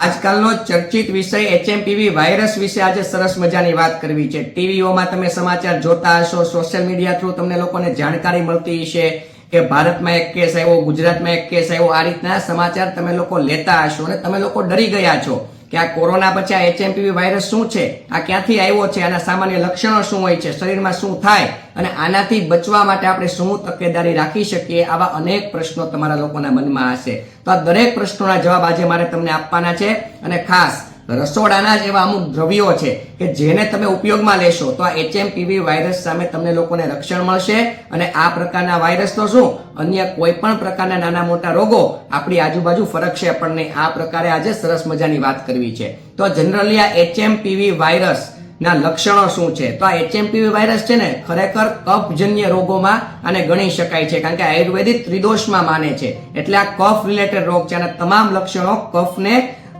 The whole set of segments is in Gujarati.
આજકાલનો ચર્ચિત વિષય એચએમપીવી વાયરસ વિશે આજે સરસ મજાની વાત કરવી છે. ટીવીઓમાં તમે સમાચાર જોતા હશો સોશિયલ મીડિયા થ્રુ તમને લોકોને જાણકારી મળતી હશે કે ભારતમાં એક કેસ આવ્યો, ગુજરાતમાં એક કેસ આવ્યો. આ રીતના સમાચાર તમે લોકો લેતા હશો અને તમે લોકો ડરી ગયા છો. કે આ કોરોના પછી આ એચએમપીવી વાયરસ શું છે? આ ક્યાંથી આવ્યો છે? આના સામાન્ય લક્ષણો શું હોય છે? શરીરમાં શું થાય? અને આનાથી બચવા માટે આપણે શું તકેદારી રાખી શકીએ? આવા અનેક પ્રશ્નો તમારા લોકોના મનમાં હશે. તો આ દરેક પ્રશ્નોના જવાબ આજે મારે તમને આપવાના છે. અને ખાસ રસોડાના જ એવા અમુક દ્રવ્યો છે કે જેને તમે ઉપયોગમાં લેશો, તો આ એચએમપીવી વાયરસ સામે તમને લોકોને રક્ષણ મળશે અને આ પ્રકારના વાયરસ તો શું? અન્ય કોઈ પણ પ્રકારના નાના મોટા રોગો, આપણી આજુબાજુ ફરકશે નહીં આ પ્રકારે આજે સરસ મજાની વાત કરવી છે. તો જનરલી આ એચએમપીવી વાયરસ ના લક્ષણો શું છે? તો આ એચએમપીવી વાયરસ છે ને ખરેખર કફજન્ય રોગોમાં આને ગણી શકાય છે, કારણ કે આયુર્વેદિક ત્રિદોષમાં માને છે. એટલે આ કફ રિલેટેડ રોગ છે અને તમામ લક્ષણો કફને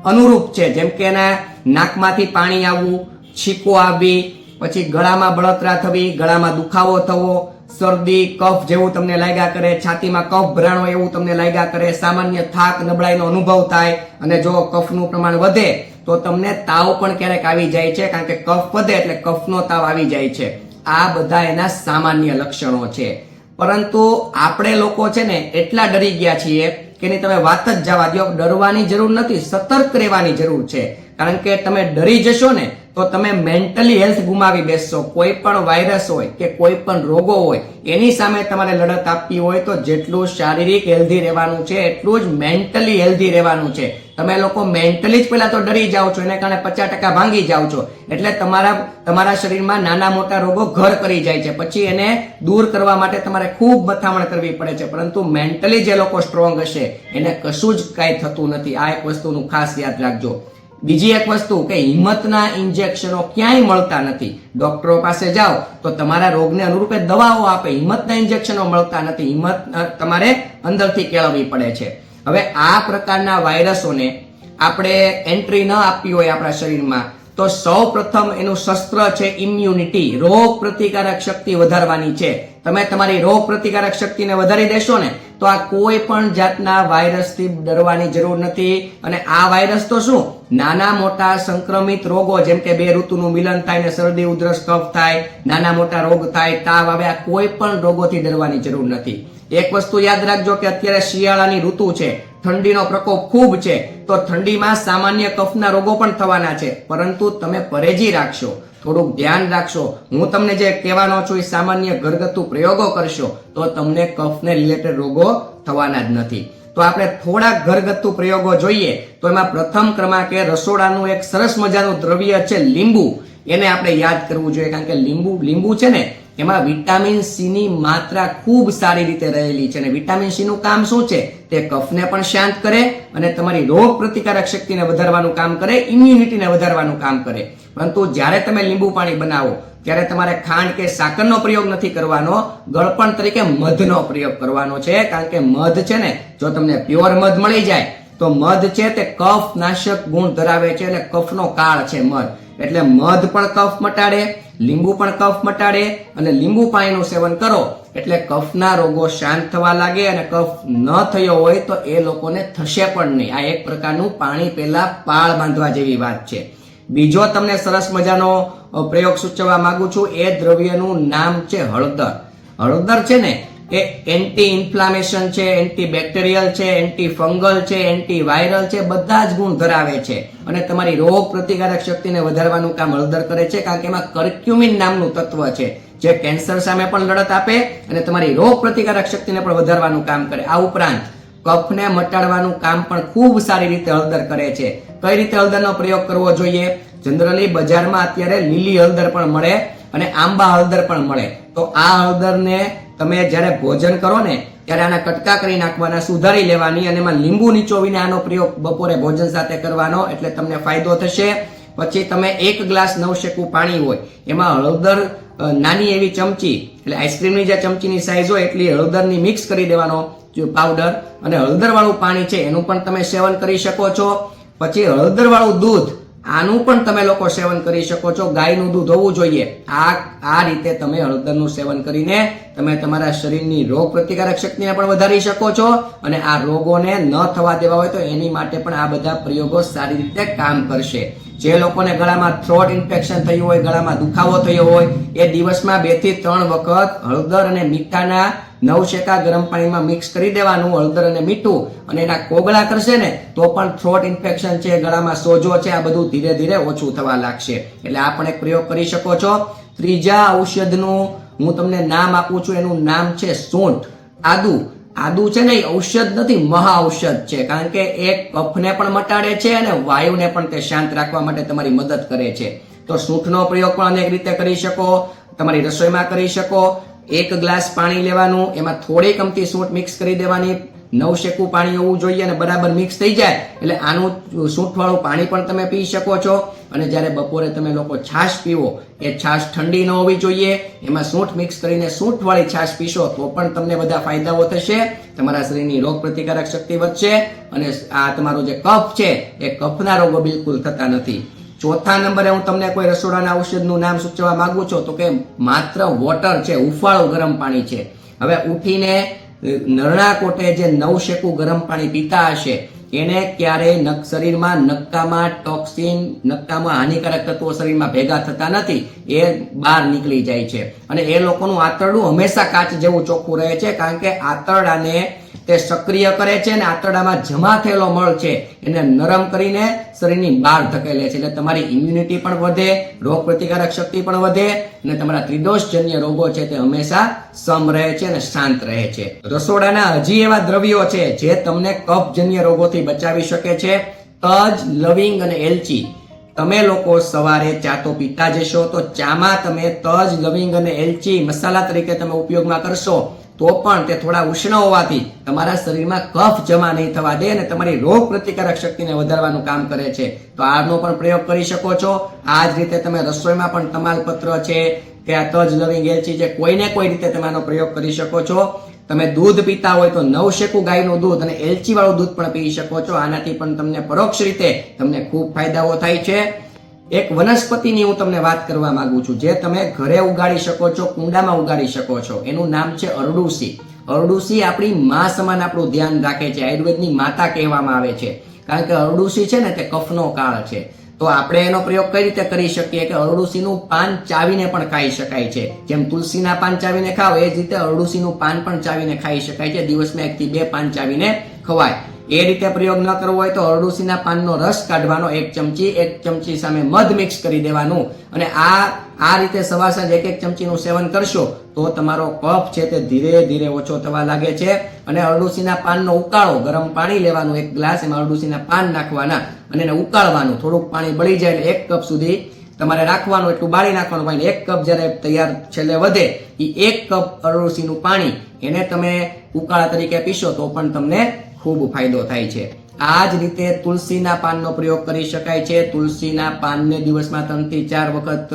અનુરૂપ છે. જેમ કે એના નાકમાંથી પાણી આવવું, છીકો આવવી, પછી ગળામાં બળતરા થવી, ગળામાં દુખાવો થવો, શરદી, કફ જેવું તમને લાગ્યા કરે, છાતીમાં કફ ભરાણો એવું તમને લાગ્યા કરે, સામાન્ય થાક, નબળાઈનો અનુભવ થાય અને જો કફનું પ્રમાણ વધે, તો તમને તાવ પણ ક્યારેક આવી જાય છે, કારણ કે કફ વધે એટલે કફનો તાવ આવી જાય છે. આ બધા એના સામાન્ય લક્ષણો છે. પરંતુ આપણે લોકો છે ને એટલા ડરી ગયા છીએ કે એની તમે વાત જ જવા દો ડરવાની જરૂર નથી, સતર્ક રહેવાની જરૂર છે. કારણ કે તમે ડરી જશો ને, તો તમે મેન્ટલી હેલ્થ ગુમાવી બેસશો. કોઈ પણ વાયરસ હોય કે કોઈ પણ રોગો હોય, એની સામે તમારે લડત આપવી હોય તો જેટલું શારીરિક હેલ્ધી રહેવાનું છે, એટલું જ મેન્ટલી હેલ્ધી રહેવાનું છે. તમે લોકો મેન્ટલી જ પહેલાં તો ડરી જાઓ છો, એને કારણે પચાસ ટકા ભાંગી જાઓ છો. એટલે તમારા તમારા શરીરમાં નાના મોટા રોગો ઘર કરી જાય છે. પછી એને દૂર કરવા માટે તમારે ખૂબ મથામણ કરવી પડે છે. પરંતુ મેન્ટલી જે લોકો સ્ટ્રોંગ હશે, એને કશું જ કાંઈ થતું નથી. આ એક વસ્તુનું ખાસ યાદ રાખજો. બીજી એક વસ્તુ કે હિંમતના ઇન્જેક્શનો ક્યાંય મળતા નથી. ડોક્ટરો પાસે જાઓ તો તમારા રોગને અનુરૂપે દવાઓ આપે. હિંમતના ઇન્જેક્શનો મળતા નથી. હિંમત તમારે અંદરથી કેળવવી પડે છે. હવે આ પ્રકારના વાયરસોને આપણે એન્ટ્રી ન આપવી હોય આપણા શરીરમાં, તો સૌ પ્રથમ એનું શસ્ત્ર છે ઇમ્યુનિટી રોગ પ્રતિકારક શક્તિ વધારવાની છે. તમે તમારી રોગ પ્રતિકારક શક્તિને વધારી દેશો ને, તો આ કોઈ પણ જાતના વાયરસથી ડરવાની જરૂર નથી. અને આ વાયરસ તો શું? નાના મોટા સંક્રમિત રોગો, જેમ કે બે ઋતુનું મિલન થાય ને શરદી, ઉધરસ, કફ થાય, નાના મોટા રોગ થાય, તાવ આવે, આ કોઈ પણ રોગોથી ડરવાની જરૂર નથી. એક વસ્તુ યાદ રાખજો કે અત્યારે શિયાળાની ઋતુ છે. ઠંડીનો પ્રકોપ ખૂબ છે. તો ઠંડીમાં સામાન્ય કફના રોગો પણ થવાના છે. પરંતુ તમે પરેજી રાખશો. થોડુંક ધ્યાન રાખશો. હું તમને જે કહેવાનો છું એ સામાન્ય ઘરગથ્થુ પ્રયોગો કરશો, તો તમને કફને રિલેટેડ રોગો થવાના જ નથી. તો આપણે થોડાક ઘરગથ્થુ પ્રયોગો જોઈએ. તો એમાં પ્રથમ ક્રમાંકે રસોડાનું એક સરસ મજાનું દ્રવ્ય છે લીંબુ. એને આપણે યાદ કરવું જોઈએ, કારણ કે લીંબુ લીંબુ છે ને એમાં વિટામિન સી ની માત્રા ખૂબ સારી રીતે રહેલી છે અને વિટામિન સી નું કામ શું છે? તે કફને પણ શાંત કરે અને તમારી રોગ પ્રતિકારક શક્તિને વધારવાનું કામ કરે ઇમ્યુનિટીને વધારવાનું કામ કરે. પરંતુ જ્યારે તમે લીંબુ પાણી બનાવો, ત્યારે તમારે ખાંડ કે સાકરનો પ્રયોગ નથી કરવાનો, ગળપણ તરીકે મધનો પ્રયોગ કરવાનો છે. કારણ કે મધ છે ને, જો તમને પ્યોર મધ મળી જાય, તો મધ છે તે કફ નાશક ગુણ ધરાવે છે અને કફનો કાળ છે મધ. એટલે મધ પણ કફ મટાડે લીંબુ પણ કફ મટાડે અને લીંબુ પાણીનું સેવન કરો. એટલે કફના રોગો શાંત થવા લાગે અને કફ ન થયો હોય તો એ લોકોને થશે પણ નહીં. આ એક પ્રકારનું પાણી પહેલા પાળ બાંધવા જેવી વાત છે. બીજો તમને સરસ મજાનો પ્રયોગ સૂચવવા માંગુ છું. એ દ્રવ્યનું નામ છે હળદર. હળદર છે ને એ એન્ટી ઇન્ફ્લામેશન છે એન્ટી બેક્ટેરિયલ છે એન્ટી ફંગલ છે એન્ટી વાયરલ છે, બધા જ ગુણ ધરાવે છે. અને તમારી રોગ પ્રતિકારક શક્તિને વધારવાનું કામ હળદર કરે છે, કારણ કે એમાં કર્ક્યુમિન નામનું તત્વ છે, જે કેન્સર સામે પણ લડત આપે અને તમારી રોગ પ્રતિકારક શક્તિને પણ વધારવાનું કામ કરે. આ ઉપરાંત, કફને મટાડવાનું કામ પણ ખૂબ સારી રીતે હળદર કરે છે. કઈ રીતે હળદરનો પ્રયોગ કરવો જોઈએ? જનરલી બજારમાં અત્યારે લીલી હળદર પણ મળે અને આંબા હળદર પણ મળે. તો આ હળદરને તમે જ્યારે ભોજન કરો ને, ત્યારે આના કટકા કરી નાખવાના, સુધારી લેવાની અને એમાં લીંબુ નીચોવીને આનો પ્રયોગ બપોરે ભોજન સાથે કરવાનો એટલે તમને ફાયદો થશે. પછી તમે એક ગ્લાસ નવશેકું પાણી હોય, એમાં હળદર નાની એવી ચમચી, એટલે આઈસ્ક્રીમની જે ચમચીની સાઇઝ હોય એટલી હળદરની મિક્સ કરી દેવાનો પાવડર અને હળદરવાળું પાણી છે, એનું પણ તમે સેવન કરી શકો છો. પછી હળદરવાળું દૂધ આનું પણ તમે લોકો સેવન કરી શકો છો. ગાયનું દૂધ હોવું જોઈએ. આ આ રીતે તમે હળદરનું સેવન કરીને તમે તમારા શરીરની રોગ પ્રતિકારક શક્તિને પણ વધારી શકો છો અને આ રોગોને ન થવા દેવા હોય તો એની માટે પણ આ બધા પ્રયોગો સારી રીતે કામ કરશે. જે લોકોને ગળામાં થ્રોટ ઇન્ફેક્શન થયું હોય, ગળામાં દુખાવો થયો હોય, એ દિવસમાં બેથી ત્રણ વખત હળદર અને મીઠાના નવ શેકા ગરમ પાણીમાં મિક્સ કરી દેવાનું, હળદર અને મીઠું, અને એના કોગળા કરશે ને, તો પણ થ્રોટ ઇન્ફેક્શન છે, ગળામાં સોજો છે, આ બધું ધીરે ધીરે ઓછું થવા લાગશે. એટલે આ પણ એક પ્રયોગ કરી શકો છો. ત્રીજા ઔષધનું હું તમને નામ આપું છું, એનું નામ છે સૂંઠ. આદુ. આદુ છે ને, એ ઔષધ નથી, મહા ઔષધ છે. કારણ કે એ કફને પણ મટાડે છે અને વાયુને પણ તે શાંત રાખવા માટે તમારી મદદ કરે છે. તો સૂંઠનો પ્રયોગ પણ અનેક રીતે કરી શકો. તમારી રસોઈમાં કરી શકો. એક ગ્લાસ પાણી લેવાનું, એમાં થોડી કમતી સૂંઠ મિક્સ કરી દેવાની, નવ શેકું પાણી હોવું જોઈએ અને બરાબર મિક્સ થઈ જાય, એટલે આનું સૂંઠવાળું પાણી પણ તમે પી શકો છો. અને જ્યારે બપોરે તમે લોકો છાશ પીવો, એ છાશ ઠંડી ન હોવી જોઈએ. એમાં સૂંઠ મિક્સ કરીને સૂંઠવાળી છાશ પીશો તો પણ તમને બધા ફાયદાઓ થશે. તમારા શરીરની રોગ પ્રતિકારક શક્તિ વધશે અને આ તમારો જે કફ છે, એ કફના રોગો બિલકુલ થતા નથી. ચોથા નંબરે હું તમને કોઈ રસોડાના ઔષધનું નામ સૂચવવા માંગુ છું, તો કે માત્ર વોટર છે, ઉફાળું ગરમ પાણી છે. હવે ઉઠીને નરણા કોટે જે નવ શેકું ગરમ પાણી પીતા હશે, એને ક્યારેય શરીરમાં નક્કામાં ટોક્સિન નક્કામાં હાનિકારક તત્વો શરીરમાં ભેગા થતા નથી, એ બહાર નીકળી જાય છે. અને એ લોકોનું આંતરડું હંમેશા કાચ જેવું ચોખ્ખું રહે છે, કારણ કે આંતરડાને તે સક્રિય કરે છે અને આંતરડામાં જમા થયેલો મળ છે, એને નરમ કરીને શરીરની બહાર ધકેલે છે. એટલે તમારી ઇમ્યુનિટી પણ વધે, રોગ પ્રતિકારક શક્તિ પણ વધે અને તમારા ત્રિદોષજન્ય રોગો છે તે હંમેશા સમ રહે છે અને શાંત રહે છે. રસોડાના હજી એવા દ્રવ્યો છે જે તમને કફજન્ય રોગોથી બચાવી શકે છે. તજ, લવિંગ અને એલચી. તમે લોકો સવારે ચા તો પીતા જશો તો ચામાં તમે તજ, લવિંગ અને એલચી મસાલા તરીકે તમે ઉપયોગમાં કરશો. તો પણ તે થોડા ઉષ્ણ હોવાથી તમારા શરીરમાં કફ જમા નહીં થવા દે અને તમારી રોગ પ્રતિકારક શક્તિને વધારવાનું કામ કરે છે. તો આનો પણ પ્રયોગ કરી શકો છો. આ જ રીતે તમે રસોઈમાં પણ તમાલપત્ર છે કે આ તજ લવિંગ એલચી છે, કોઈને કોઈ રીતે તમે આનો પ્રયોગ કરી શકો છો. તમે દૂધ પીતા હોય તો નવ શેકું ગાયનું દૂધ અને એલચી વાળું દૂધ પણ પી શકો છો. આનાથી પણ તમને પરોક્ષ રીતે તમને ખૂબ ફાયદાઓ થાય છે. એક વનસ્પતિની હું તમને વાત કરવા માંગુ છું. જે તમે ઘરે ઉગાડી શકો છો, કુંડામાં ઉગાડી શકો છો. એનું નામ છે અરડુસી. અરડુસી આપણી માં સમાન આપણું ધ્યાન રાખે છે. આયુર્વેદની માતા કહેવામાં આવે છે. કારણ કે અરડુસી છે ને, તે કફનો કાળ છે. તો આપણે એનો પ્રયોગ કઈ રીતે કરી શકીએ કે અરડુસીનું પાન ચાવીને પણ ખાઈ શકાય છે. જેમ તુલસીના પાન ચાવીને ખાવ એ જ રીતે અરડુસીનું પાન પણ ચાવીને ખાઈ શકાય છે. દિવસમાં એકથી બે પાન ચાવીને ખવાય. એ રીતે પ્રયોગ ન કરવો હોય તો અરડુસીના પાનનો રસ કાઢવાનો એક ચમચી એક ચમચી સામે મધ મિક્સ કરી દેવાનું. અને આ આ રીતે સવાર સાંજ એક એક ચમચીનું સેવન કરશો તો તમારો કફ છે તે ધીરે ધીરે ઓછો થવા લાગે છે. અને અરડુસીના પાનનો ઉકાળો ગરમ પાણી લેવાનું એક ગ્લાસ, એમાં અરડુસીના પાન નાખવાના અને એને ઉકાળવાનું. થોડુંક પાણી બળી જાય એટલે એક કપ સુધી તમારે રાખવાનું, એટલું બાળી નાખવાનું પાણી એક કપ જ્યારે તૈયાર છેલ્લે વધે એ એક કપ અરડુસીનું પાણી એને તમે ઉકાળા તરીકે પીશો તો પણ તમને ખૂબ ફાયદો થાય છે. આ જ રીતે તુલસીના પાનનો પ્રયોગ કરી શકાય છે. તુલસીના પાનને દિવસમાં ત્રણથી ચાર વખત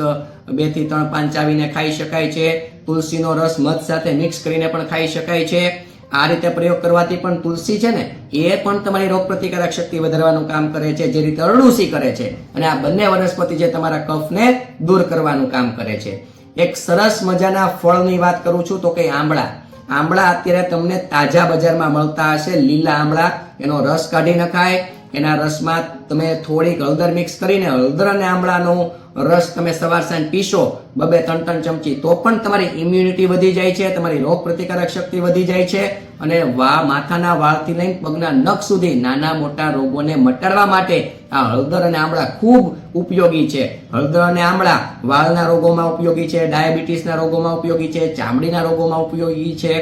બેથી ત્રણ પાન ચાવીને ખાઈ શકાય છે. તુલસીનો રસ મધ સાથે મિક્સ કરીને પણ ખાઈ શકાય છે. આ રીતે પ્રયોગ કરવાથી પણ તુલસી છે ને, એ પણ તમારી રોગ પ્રતિકારક શક્તિ વધારવાનું કામ કરે છે, જે રીતે અરડુસી કરે છે. અને આ બંને વનસ્પતિ જે તમારા કફને દૂર કરવાનું કામ કરે છે. એક સરસ મજાના ફળની વાત કરું છું તો કે આંબળા. આંબળા અત્યારે તમને તાજા બજારમાં મળતા હશે. લીલા આંબળા એનો રસ કાઢી નખાય. એના રસમાં તમે થોડીક હળદર મિક્સ કરીને હળદર અને આમળાનો રસ તમે સવાર સાંજ પીશો, બબે ત્રણ ત્રણ ચમચી, તો પણ તમારી ઇમ્યુનિટી વધી જાય છે, તમારી રોગ પ્રતિકારક શક્તિ વધી જાય છે અને વા માથાના વાળથી લઈને પગના નખ સુધી નાના મોટા રોગોને મટાડવા માટે આ હળદર અને આમળા ખૂબ ઉપયોગી છે. હળદર અને આમળા વાળના રોગોમાં ઉપયોગી છે, ડાયાબિટીસના રોગોમાં ઉપયોગી છે, ચામડીના રોગોમાં ઉપયોગી છે.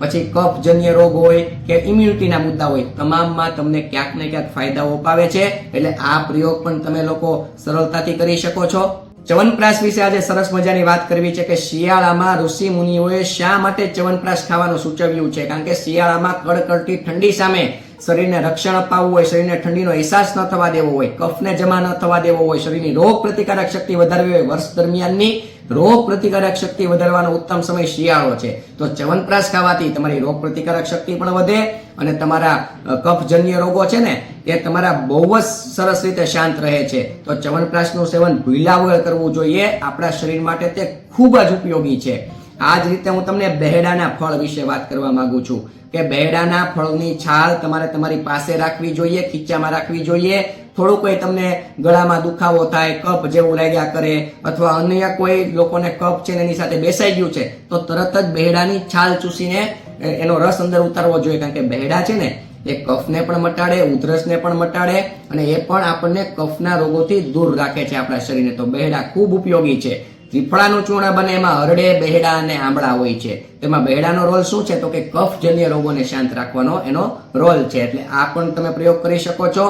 પછી કફજન્ય રોગ હોય કે ઇમ્યુનિટીના મુદ્દા હોય, તમામમાં તમને ક્યાંક ને ક્યાંક ફાયદાઓ પાવે છે. એટલે આ પ્રયોગ પણ તમે લોકો સરળતાથી કરી શકો છો. ચવનપ્રાશ વિશે આજે સરસ મજાની વાત કરવી છે કે શિયાળામાં ઋષિ મુનિઓએ શા માટે ચવનપ્રાશ ખાવાનું સૂચવ્યું છે? કારણ કે શિયાળામાં કડકડતી ઠંડી સામે શરીરને રક્ષણ અપાવવું હોય, શરીરને ઠંડીનો અહેસાસ ન થવા દેવો હોય, કફને જમા ન થવા દેવો હોય, શરીરની રોગ પ્રતિકારક શક્તિ વધારવી હોય, વર્ષ દરમિયાનની રોગ પ્રતિકારક શક્તિ વધારવાનો ઉત્તમ સમય શિયાળો છે. તો ચ્યવનપ્રાશ ખાવાથી તમારી રોગ પ્રતિકારક શક્તિ પણ વધે અને તમારા કફજન્ય રોગો છે ને, એ તમારા બહુ જ સરસ રીતે શાંત રહે છે. તો ચ્યવનપ્રાશનું સેવન ભીલા વગર કરવું જોઈએ. આપણા શરીર માટે તે ખૂબ જ ઉપયોગી છે. આ જ રીતે હું તમને બહેડાના ફળ વિશે વાત કરવા માંગુ છું. કે બહેડાના ફળની છાલ તમારે તમારી પાસે રાખવી જોઈએ, ખીચામાં રાખવી જોઈએ. થોડું કોઈ તમને ગળામાં દુખાવો થાય, કફ જેવું લાગ્યા કરે અથવા અન્ય કોઈ લોકોને કફ છે એની સાથે બેસાઈ ગયું છે, તો તરત જ બહેડાની છાલ ચૂસીને એનો રસ અંદર ઉતારવો જોઈએ. કારણ કે બહેડા છે ને, એ કફને પણ મટાડે, ઉધરસને પણ મટાડે અને એ પણ આપણને કફના રોગોથી દૂર રાખે છે આપણા શરીરને. તો બહેડા ખૂબ ઉપયોગી છે. ત્રિફળાનું ચૂર્ણ બને એમાં હરડે, બહેડા અને આંબળા હોય છે. તેમાં બહેડાનો રોલ શું છે? તો કે કફજન્ય રોગોને શાંત રાખવાનો એનો રોલ છે. એટલે આ પણ તમે પ્રયોગ કરી શકો છો.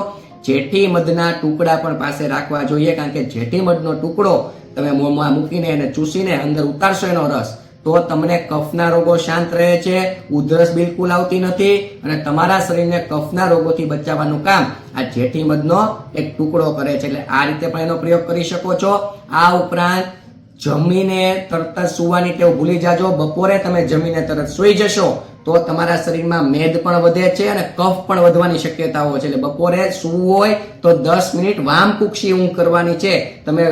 જેઠી મધના ટુકડા પણ પાસે રાખવા જોઈએ, કારણ કે જેઠી મધનો ટુકડો તમે મોંમાં મૂકીને એને ચૂસીને અંદર ઉતારશો એનો રસ, તો તમને કફના રોગો શાંત રહે છે, ઉધરસ બિલકુલ આવતી નથી અને તમારા શરીરને કફના રોગોથી બચાવવાનું કામ આ જેઠી મધનો એક ટુકડો કરે છે. એટલે આ રીતે પણ એનો પ્રયોગ કરી શકો છો. આ ઉપરાંત જમીને તરત જ સુવાની ટેવ ભૂલી જાજો. બપોરે તમે જમીને તરત સુઈ જશો તો તમારા શરીરમાં મેદ પણ વધે છે અને કફ પણ વધવાની શક્યતાઓ છે. એટલે બપોરે સૂવું હોય તો દસ મિનિટ વામ કુક્ષી ઊંઘ કરવાની છે. તમે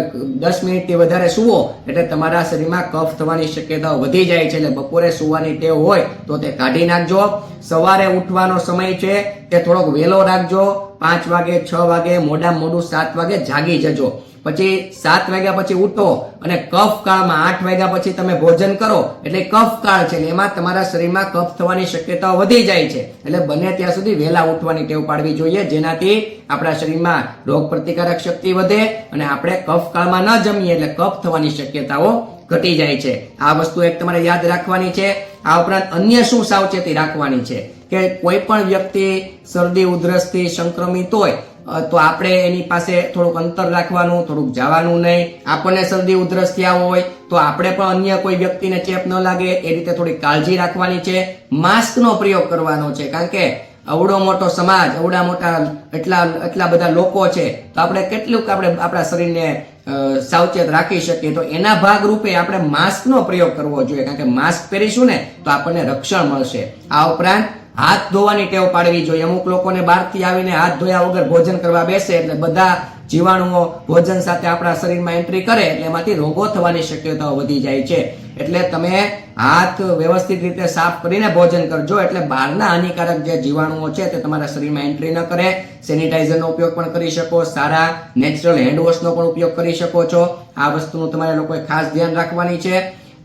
દસ મિનિટથી વધારે સૂવો એટલે તમારા શરીરમાં કફ થવાની શક્યતાઓ વધી જાય છે. એટલે બપોરે સુવાની ટેવ હોય તો તે કાઢી નાખજો. સવારે ઉઠવાનો સમય છે તે થોડોક વહેલો રાખજો. પાંચ વાગે, છ વાગે મોડા મોડું સાત વાગે જાગી જજો. પછી સાત વાગ્યા પછી ઉઠો અને કફ કાળમાં આઠ વાગ્યા પછી તમે ભોજન કરો. એટલે કફ કાળ છે ને એમાં તમારા શરીરમાં કફ થવાની શક્યતાઓ વધી જાય છે. એટલે બને ત્યાં સુધી વહેલા ઉઠવાની ટેવ પાડવી જોઈએ, જેનાથી આપણા શરીરમાં રોગ પ્રતિકારક શક્તિ વધે અને આપણે કફ કાળમાં ન જમીએ એટલે કફ થવાની શક્યતાઓ ઘટી જાય છે. આ વસ્તુ એક તમારે યાદ રાખવાની છે. આ ઉપરાંત અન્ય શું સાવચેતી રાખવાની છે? કે કોઈ પણ વ્યક્તિ શરદી, ઉધરસથી સંક્રમિત હોય તો આપણે એની પાસે થોડુંક અંતર રાખવાનું, થોડુંક જવાનું નહીં. આપણને શરદી ઉધરસ થયા હોય, તો આપણે પણ અન્ય કોઈ વ્યક્તિને ચેપ ન લાગે, એ રીતે થોડી કાળજી રાખવાની છે. માસ્કનો પ્રયોગ કરવાનો છે, કારણ કે અવડો મોટો સમાજ અવડા મોટા એટલા એટલા બધા લોકો છે, તો આપણે કેટલુંક આપણે આપણા શરીરને સાવચેત રાખી શકીએ. તો એના ભાગરૂપે આપણે માસ્કનો પ્રયોગ કરવો જોઈએ, કારણ કે માસ્ક પહેરીશું ને, તો આપણને રક્ષણ મળશે. આ ઉપરાંત હાથ ધોવાની ટેવ પાડવી જોઈએ. અમુક લોકોને બહારથી આવીને હાથ ધોયા વગર ભોજન કરવા બેસે એટલે બધા જીવાણુઓ ભોજન સાથે આપણા શરીરમાં એન્ટ્રી કરે એટલે એમાંથી રોગો થવાની શક્યતાઓ વધી જાય છે. એટલે તમે હાથ વ્યવસ્થિત રીતે સાફ કરીને ભોજન કરજો. એટલે બહારના હાનિકારક જે જીવાણુઓ છે તે તમારા શરીરમાં એન્ટ્રી ન કરે. સેનિટાઈઝરનો ઉપયોગ પણ કરી શકો. સારા નેચરલ હેન્ડવોશનો પણ ઉપયોગ કરી શકો છો. આ વસ્તુનું તમારે લોકોએ ખાસ ધ્યાન રાખવાની છે.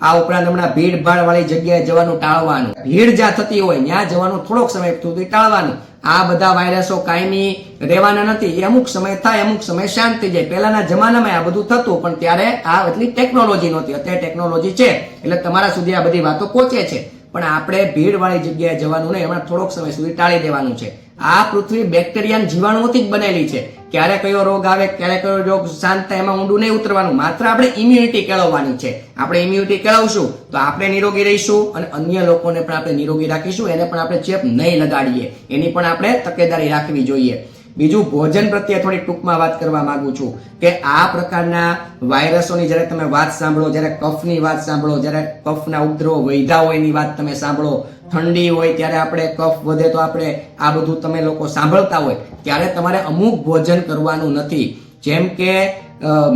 આ ઉપરાંત હમણાં ભીડ વાળી જગ્યાએ જવાનું ટાળવાનું. ભીડ જ્યાં થતી હોય, ત્યાં જવાનું થોડોક સમય સુધી ટાળવાનું. આ બધા વાયરસો કાયમી રહેવાના નથી. અમુક સમય થાય, અમુક સમય શાંત થઈ જાય. પહેલાના જમાનામાં આ બધું થતું, પણ ત્યારે આ એટલી ટેકનોલોજી નહોતી. અત્યારે ટેકનોલોજી છે, એટલે તમારા સુધી આ બધી વાતો પહોંચે છે. પણ આપણે ભીડ વાળી જગ્યાએ જવાનું નહીં, હમણાં થોડોક સમય સુધી ટાળી દેવાનું છે. આ પૃથ્વી બેક્ટેરિયા જીવાણુઓથી જ બનેલી છે. ક્યારે કયો રોગ આવે, ક્યારે કયો રોગ શાંત થાય, એમાં ઊંડું નહીં ઉતરવાનું. માત્ર આપણે ઇમ્યુનિટી કેળવવાની છે. આપણે ઇમ્યુનિટી કેળવશું તો આપણે નિરોગી રહીશું અને અન્ય લોકોને પણ આપણે નિરોગી રાખીશું. એને પણ આપણે ચેપ નહીં લગાડીએ. એની પણ આપણે તકેદારી રાખવી જોઈએ. બીજું ભોજન પ્રત્યે થોડી ટૂંકમાં વાત કરવા માંગુ છું કે આ પ્રકારના વાયરસોની જ્યારે તમે વાત સાંભળો, જ્યારે કફની વાત સાંભળો, જ્યારે કફના ઉપદ્રવો વૈધા હોયની વાત તમે સાંભળો, ઠંડી હોય ત્યારે આપણે કફ વધે તો આપણે આ બધું તમે લોકો સાંભળતા હોય, ત્યારે તમારે અમુક ભોજન કરવાનું નથી. જેમ કે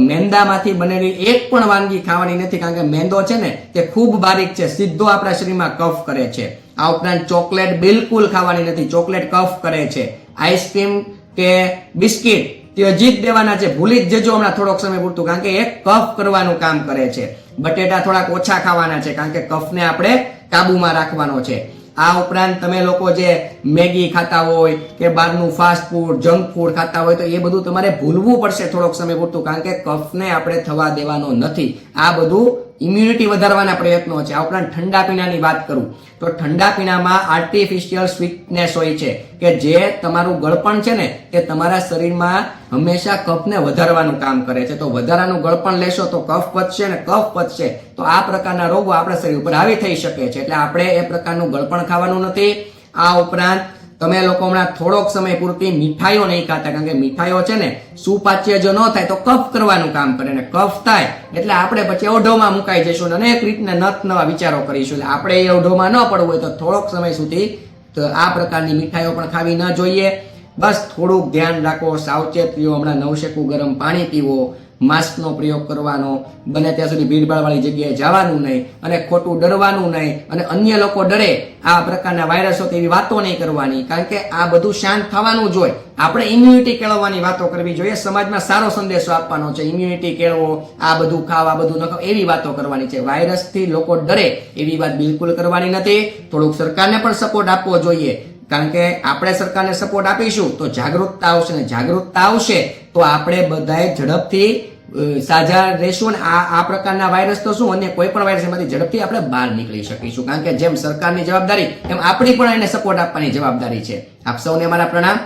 મેંદામાંથી બનેલી એક પણ વાનગી ખાવાની નથી, કારણ કે મેંદો છે ને, તે ખૂબ બારીક છે, સીધો આપણા શરીરમાં કફ કરે છે. આ ઉપરાંત ચોકલેટ બિલકુલ ખાવાની નથી, ચોકલેટ કફ કરે છે. આઈસ્ક્રીમ કે બિસ્કિટ તે હજી જ દેવાના છે. ભૂલી જ જજો હમણાં થોડોક સમય પૂરતું, કારણ કે એ કફ કરવાનું કામ કરે છે. બટેટા થોડાક ઓછા ખાવાના છે, કારણ કે કફને આપણે કાબુમાં રાખવાનો છે. આ ઉપરાંત તમે લોકો જે મેગી ખાતા હોય કે બહારનું ફાસ્ટ ફૂડ જંક ફૂડ ખાતા હોય, તો એ બધું તમારે ભૂલવું પડશે થોડોક સમય પૂરતું, કારણ કે કફને આપણે થવા દેવાનો નથી. આ બધું ઇમ્યુનિટી વધારવાના પ્રયત્નો છે. આ ઉપરાંત ઠંડા પીણાની વાત કરું, તો ઠંડા પીણામાં આર્ટિફિશિયલ સ્વીટનેસ હોય છે, કે જે તમારું ગળપણ છે ને તે તમારા શરીરમાં હંમેશા કફને વધારવાનું કામ કરે છે. તો વધારાનું ગળપણ લેશો તો કફ વધશે ને કફ વધશે, તો આ પ્રકારના રોગો આપણા શરીર ઉપર આવી થઈ શકે છે. એટલે આપણે એ પ્રકારનું ગળપણ ખાવાનું નથી. આ ઉપરાંત તમે લોકો હમણાં થોડોક સમય પૂરતી મીઠાઈઓ નહીં ખાતા, કારણ કે મીઠાઈઓ છે ને સુપાચ્ય જો ન થાય તો કફ કરવાનું કામ કરે ને કફ થાય. એટલે આપણે પછી ઓઢોમાં મુકાઈ જઈશું અને અનેક રીતના નત નવા વિચારો કરીશું. એટલે આપણે એ ઓઢોમાં ન પડવું હોય તો થોડોક સમય સુધી તો આ પ્રકારની મીઠાઈઓ પણ ખાવી ન જોઈએ. બસ થોડુંક ધ્યાન રાખો સાવચેત રહ્યો હમણાં નવશેકું ગરમ પાણી પીવો માસ્કનો પ્રયોગ કરવાનો, બને ત્યાં સુધી ભીડભાડવાળી જગ્યાએ જવાનું નહીં અને ખોટું ડરવાનું નહીં અને અન્ય લોકો ડરે આ પ્રકારના વાયરસો એવી વાતો નહીં કરવાની. કારણ કે આ બધું શાંત થવાનું જ હોય. આપણે ઇમ્યુનિટી કેળવવાની વાતો કરવી જોઈએ. સમાજમાં સારો સંદેશો આપવાનો છે. ઇમ્યુનિટી કેળવો, આ બધું ખાવ, આ બધું ન ખાવ એવી વાતો કરવાની છે. વાયરસથી લોકો ડરે એવી વાત બિલકુલ કરવાની નથી. થોડુંક સરકારને પણ સપોર્ટ આપવો જોઈએ. કારણ કે આપણે સરકારને સપોર્ટ આપીશું, તો જાગૃતતા આવશે ને જાગૃતતા આવશે, તો આપણે બધાએ ઝડપથી સાજા રહેશું ને આ આ પ્રકારના વાયરસ તો શું અને કોઈ પણ વાયરસ એમાંથી ઝડપથી આપણે બહાર નીકળી શકીશું. કારણ કે જેમ સરકારની જવાબદારી, એમ આપણી પણ એને સપોર્ટ આપવાની જવાબદારી છે. આપ સૌને મારા પ્રણામ.